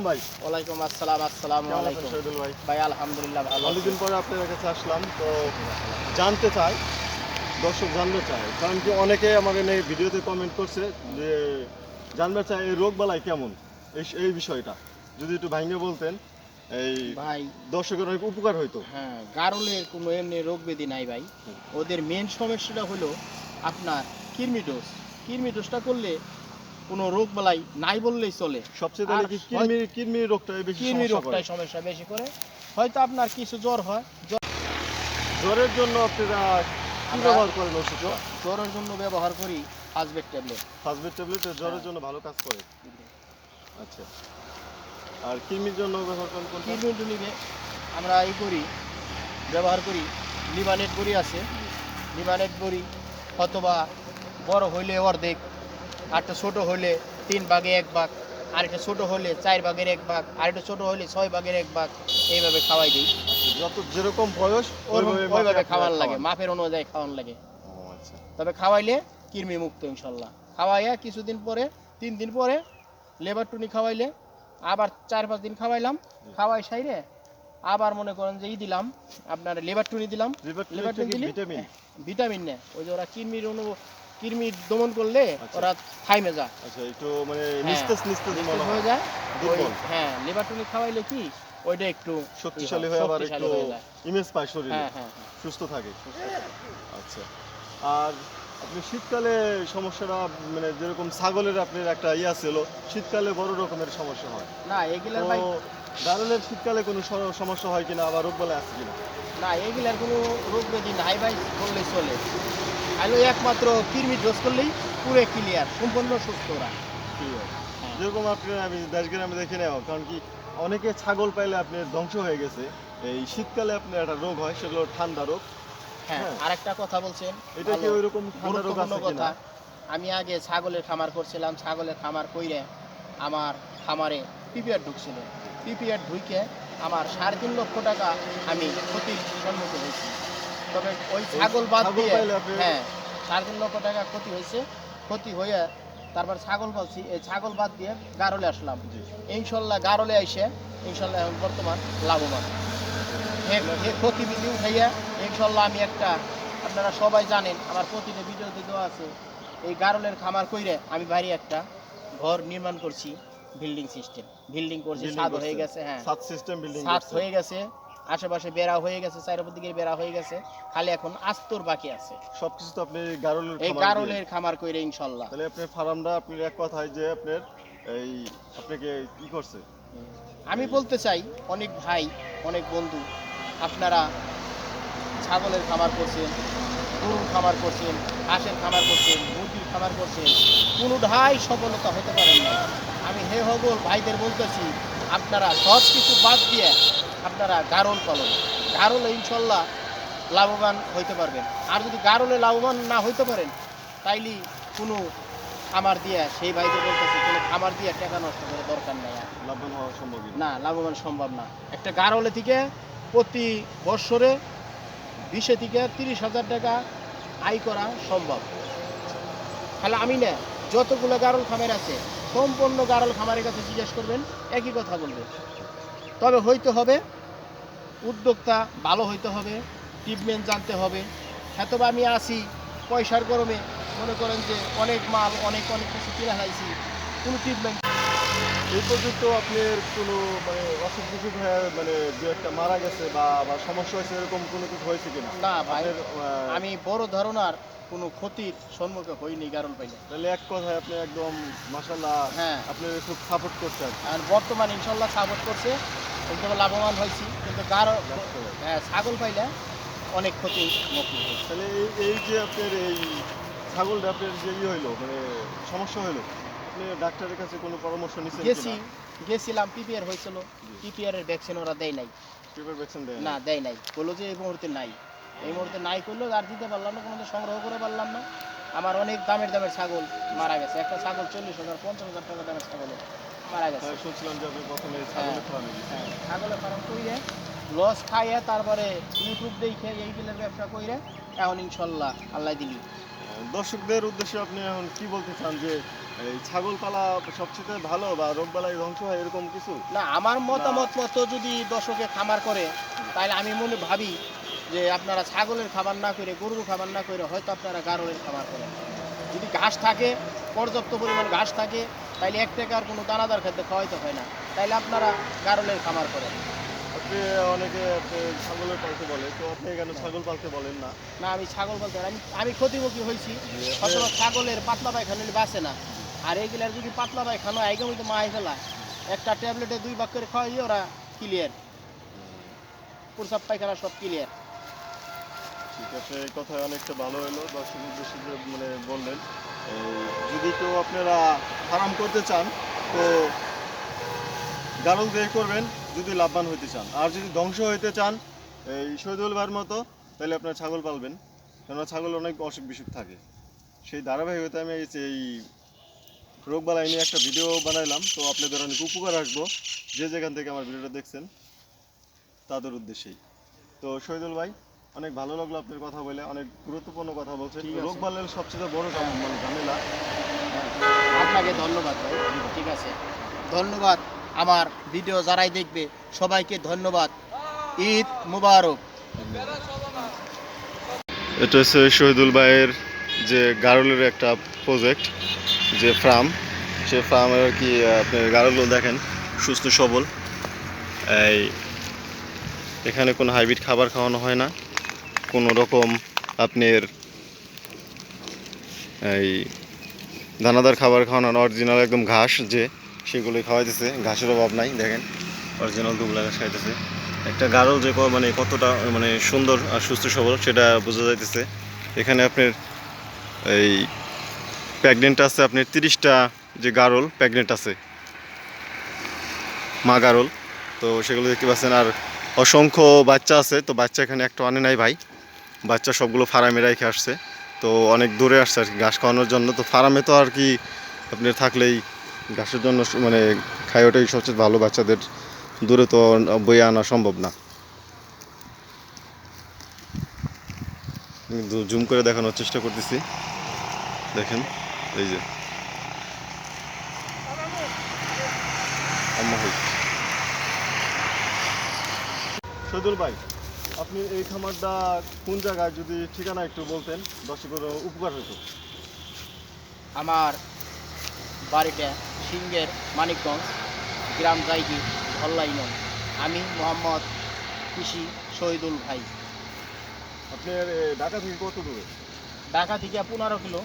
আলাইকুম ভাই ওয়ালাইকুম আসসালাম আসসালামু আলাইকুম। শহীদুল ভাই? ভাই আলহামদুলিল্লাহ ভালো অনেকদিন পরে আপনার কাছে আসলাম তো জানতে চাই দর্শক জানতে কারণ কি অনেকে আমার এই ভিডিওতে কমেন্ট করছে যে জানতে এই রোগ বালাই কেমন? এই এই বিষয়টা। যদি একটু ভাঙে বলতেন এই ভাই দর্শকের অনেক উপকার হইতো। হ্যাঁ গারলের কোনো এমনি রোগ ব্যাধি নাই ভাই। ওদের মেন সমস্যাটা হলো আপনার কিরমি ডোজ কিরমি ডোজটা করলে কোনো রোগ বালাই নাই বললেই চলে। সবচেয়ে তাহলে আর কি হয়- কিডনি কিডনি রোগটা বেশি করে রোগটাই সমস্যা বেশি করে। হয়তো আপনার কিছু জ্বর হয়। জ্বর- জ্বরের জন্য আপনারা কি ব্যবহার করেন ওষুধ? জ্বরের জন্য ব্যবহার করি ফাসবেট ট্যাবলেট। ফাসবেট ট্যাবলেট জ্বরের হ্যাঁ। জন্য ভালো কাজ করে? আচ্ছা। আর কিডনির জন্য ব্যবহার করেন কোনটা? কিরমি টুনিবে আমরা এই করি ব্যবহার করি। লিভানেট বড়ি আছে। লিভানেট বড়ি অথবা বড় হইলে অর্ধেক। আরটা ছোট হলে তিন ভাগে এক ভাগ আরেকটা ছোট হলে চার ভাগের এক ভাগ আরেকটা ছোট হলে ছয় ভাগের এক ভাগ এইভাবে খাওয়াই দিই। যত যেরকম বয়স ওইভাবে খাওয়ান লাগে। মাপের অনুযায়ী খাওয়ান লাগে। আচ্ছা। তবে খাওয়াইলে কৃমি মুক্ত ইনশাল্লাহ। খাওয়াইয়া কিছুদিন পরে তিন দিন পরে লেবার টুনি খাওয়াইলে আবার চার পাঁচ দিন খাওয়াইলাম খাওয়াই সাইরে আবার মনে করেন যে ই দিলাম আপনার লেবার টুনি দিলাম। লিভার থেকে দিলে ভিটামিন? ভিটামিন নেয় ওই যে ওরা কৃমির অনু কৃমি দমন করলে আচ্ছা। ওরা থাইমে যায়। আচ্ছা একটু মানে হ্যাঁ। নিস্তেজ নিস্তেজ মনে হয় যায়। দুর্বল। হ্যাঁ লেবার টুনি খাওয়াইলে কি ওইটা একটু শক্তিশালী হয়ে আবার একটু। ইমেজ পায় শরীরে। হ্যাঁ হ্যাঁ হ্যাঁ। সুস্থ থাকে। আচ্ছা। আর আপনি শীতকালে সমস্যাটা মানে যেরকম ছাগলের আপনার একটা ইয়া ছিল শীতকালে বড় রকমের সমস্যা হয়। না এগুলার ভাই দারুণের শীতকালে কোনো সমস্যা হয় কিনা আবার রোগ বলে আছে কিনা? না এগুলার কোনো রোগ ব্যাধি নাই ভাই করলে চলে। আলো একমাত্র কৃমি ডোজ করলেই পুরো ক্লিয়ার সম্পূর্ণ সুস্থ ওরা। যেরকম আপনি আমি দেশগ্রামে দেখে নেওয়া কারণ কি অনেকে ছাগল পাইলে আপনার ধ্বংস হয়ে গেছে। এই শীতকালে আপনার একটা রোগ হয় সেগুলো ঠান্ডা রোগ। হ্যাঁ হ্যাঁ। আরেকটা কথা বলছেন। এটা কি ওইরকম ঠান্ডা রোগ আছে কিনা? কথা। আমি আগে ছাগলের খামার করছিলাম ছাগলের খামার কইরে আমার খামারে পিপিআর ঢুকছিল। পিপিআর ঢুকে আমার সাড়ে তিন লক্ষ টাকা আমি ক্ষতির সম্মুখীন হয়েছি। তবে ওই ছাগল বাদ দিয়ে হ্যাঁ তিন লক্ষ টাকা ক্ষতি হয়েছে। ক্ষতি হয়ে তারপর ছাগল পালছি এই ছাগল বাদ দিয়ে গারলে আসলাম। ইনশাল্লাহ গারলে ইনশাল্লাহ এখন বর্তমান লাভবান। ক্ষতি বিধি উঠাইয়া ইনশাল্লাহ আমি একটা আপনারা সবাই জানেন আমার প্রতিটা ভিডিওতে দেওয়া আছে এই গারলের খামার কইরে আমি বাড়ি একটা ঘর নির্মাণ করছি বিল্ডিং সিস্টেম। বিল্ডিং করছি ছাদ হয়ে গেছে হ্যাঁ। সিস্টেম বিল্ডিং ছাদ হয়ে গেছে আশেপাশে বেড়া হয়ে গেছে চারিপাশ দিকে বেড়া হয়ে গেছে খালি এখন আস্তর বাকি আছে। সবকিছু তো আপনি গারলের এই। গারলের খামার কইরে ইনশাল্লাহ। তাহলে আপনার ফার্মটা আপনার এক কথায় যে আপনার এই আপনাকে কি করছে। আমি বলতে চাই অনেক ভাই অনেক বন্ধু আপনারা ছাগলের খামার করছেন গরুর খামার করছেন হাঁসের খামার করছেন মুরগির খামার করছেন কোনো ঢাই সফলতা হতে পারেন না আমি হে হগল ভাইদের বলতেছি আপনারা সব কিছু বাদ দিয়ে আপনারা গারল পালন। গারলে ইনশাল্লাহ লাভবান হইতে পারবেন। আর যদি গারলে লাভবান না হইতে পারেন তাইলে কোনো খামার দিয়া সেই ভাইদের বলতেছি কোনো খামার দিয়া টাকা নষ্ট করে দরকার নেই। লাভবান হওয়া সম্ভব না। লাভবান সম্ভব না। একটা গারলে থেকে প্রতি বৎসরে বিশে থেকে তিরিশ হাজার টাকা আয় করা সম্ভব। তাহলে আমি না যতগুলো গারল খামার আছে সম্পূর্ণ গারল খামারের কাছে জিজ্ঞেস করবেন একই কথা বলবে। তবে হইতে হবে উদ্যোক্তা ভালো হইতে হবে ট্রিটমেন্ট জানতে হবে। হয়তোবা আমি আসি পয়সার গরমে মনে করেন যে অনেক মাল অনেক অনেক কিছু কিনে হারাইছি কোনো ট্রিটমেন্ট এই পর্যন্ত আপনার কোনো মানে অসুখ বিসুখ হয়ে মানে দু একটা মারা গেছে বা বা সমস্যা হয়েছে এরকম কোনো কিছু হয়েছে কিনা? না ভাই আমি বড় ধরনের কোনো ক্ষতির সম্মুখে হইনি গারল পাইলে তাহলে এক কথায় আপনি একদম মাসাল্লাহ হ্যাঁ। আপনি খুব সাপোর্ট করছেন। আর বর্তমান ইনশাল্লাহ সাপোর্ট করছে। একদম লাভবান হয়েছি। কিন্তু গারো হ্যাঁ ছাগল পাইলে অনেক ক্ষতি তাহলে এই যে আপনার এই ছাগল আপনার যে ইয়ে হইল মানে সমস্যা হইল ডাক্তারের কাছে কোনো পরামর্শ নিচ্ছেন গেছি গেছিলাম পিপিআর হয়েছিল। পিপিআর এর ভ্যাকসিন ওরা দেয় নাই। ভ্যাকসিন দেয় না দেয় নাই। বলল যে এই মুহূর্তে নাই। এই মুহূর্তে নাই করল আর দিতে পারলাম না কোনো সংগ্রহ করে পারলাম না। আমার অনেক দামের দামের ছাগল মারা গেছে। একটা ছাগল চল্লিশ হাজার পঞ্চাশ হাজার টাকা দামের ছাগল মারা গেছে। শুনছিলাম যে আপনি প্রথমে ছাগলের ফার্মে ছাগলের ফার্ম কইরে লস খাইয়ে তারপরে ইউটিউব দেখে এই বিলের ব্যবসা কইরে এখন ইনশাল্লাহ আল্লাহ দিলি। দর্শকদের উদ্দেশ্যে আপনি এখন কি বলতে চান যে ছাগল পালা সবচেয়ে ভালো বা রোগ বালাই ধ্বংস হয় এরকম কিছু? না আমার মতামত মতো যদি দর্শকে খামার করে তাহলে আমি মনে ভাবি যে আপনারা ছাগলের খাবার না করে গরুর খাবার না করে হয়তো আপনারা গারলের খাবার করেন। যদি ঘাস থাকে পর্যাপ্ত পরিমাণ ঘাস থাকে তাহলে এক টাকার কোনো দানাদার খাদ্য খাওয়াইতে হয় না। তাইলে আপনারা গারলের খামার করেন। আপনি অনেকে ছাগলের পালতে বলে তো আপনি ছাগল পালতে বলেন না? না আমি ছাগল। আমি আমি ক্ষতিমুখী হয়েছি অথবা ছাগলের পাতলা পায়খানা বাঁচে না। আর এইগুলার যদি পাতলা পায়খানা মাই ফেলা। একটা ট্যাবলেটে দুই করে খাওয়াই ওরা ক্লিয়ার প্রসাব পায়খানা সব ক্লিয়ার ঠিক আছে, এই কথায় অনেকটা ভালো হলো দর্শক উদ্দেশ্যে মানে বললেন। যদি কেউ আপনারা ফার্ম করতে চান, তো গারল দিয়ে করবেন, যদি লাভবান হইতে চান। আর যদি ধ্বংস হইতে চান, এই শহীদুল ভাইয়ের মতো, তাহলে আপনার ছাগল পালবেন, কেননা ছাগল অনেক অসুখ বিসুখ থাকে। সেই ধারাবাহিকতা আমি এই রোগবালাই নিয়ে একটা ভিডিও বানাইলাম, তো আপনাদের অনেক উপকার আসব। যে যেখান থেকে আমার ভিডিওটা দেখছেন, তাদের উদ্দেশ্যেই। তো শহীদুল ভাই অনেক ভালো লাগল আপনার কথা বলে অনেক গুরুত্বপূর্ণ কথা বলছেন। রোগ বালের সবচেয়ে বড় মানে ঝামেলা। আপনাকে ধন্যবাদ ভাই। ঠিক আছে। ধন্যবাদ আমার ভিডিও যারাই দেখবে সবাইকে ধন্যবাদ। ঈদ মুবারক। এটা হচ্ছে শহীদুল ভাইয়ের যে গারলের একটা প্রজেক্ট যে ফার্ম সে ফার্মের আর কি আপনার গারলগুলো দেখেন সুস্থ সবল। এই এখানে কোনো হাইব্রিড খাবার খাওয়ানো হয় না। কোনো রকম আপনার এই দানাদার খাবার খাওয়ানো অরিজিনাল একদম ঘাস যে সেগুলোই খাওয়াইতেছে। ঘাসের অভাব নাই, দেখেন। অরিজিনাল দুবলা ঘাস খাইতেছে। একটা গারল যে মানে কতটা মানে সুন্দর আর সুস্থ সবল, সেটা বোঝা যাইতেছে। এখানে আপনার এই প্রেগনেন্ট আছে আপনার তিরিশটা যে গারল, প্রেগনেন্ট আছে। মা গারল। তো সেগুলো দেখতে পাচ্ছেন। আর অসংখ্য বাচ্চা আছে, তো বাচ্চা এখানে একটা আনে নাই ভাই। বাচ্চা সবগুলো ফার্মে রেখে আসছে। তো অনেক দূরে আসছে আর কি, ঘাস খাওয়ানোর জন্য। তো ফার্মে তো আর কি আপনার থাকলেই ঘাসের জন্য মানে খাই ওটাই সবচেয়ে ভালো, বাচ্চাদের দূরে তো বয়ে আনা সম্ভব না। জুম করে দেখানোর চেষ্টা করতেছি। দেখেন, এই যে। সদুল ভাই। আপনি এই খামারটা কোন জায়গায় যদি ঠিকানা একটু বলতেন দর্শকের উপকার হতো। আমার বাড়িটা সিংহের মানিকগঞ্জ গ্রাম জাইগি ধল্লাইনন আমি মোহাম্মদ কৃষি শহীদুল ভাই। আপনার ঢাকা থেকে কত দূরে? ঢাকা থেকে পনেরো কিলো।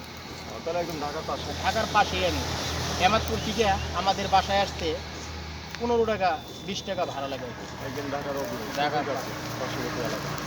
তাহলে একদম ঢাকার পাশে। ঢাকার পাশেই আমি। হেমাদপুর থেকে আমাদের বাসায় আসতে পনেরো টাকা বিশ টাকা ভাড়া লাগে। একদম ঢাকার পার্শ্ববর্তী এলাকা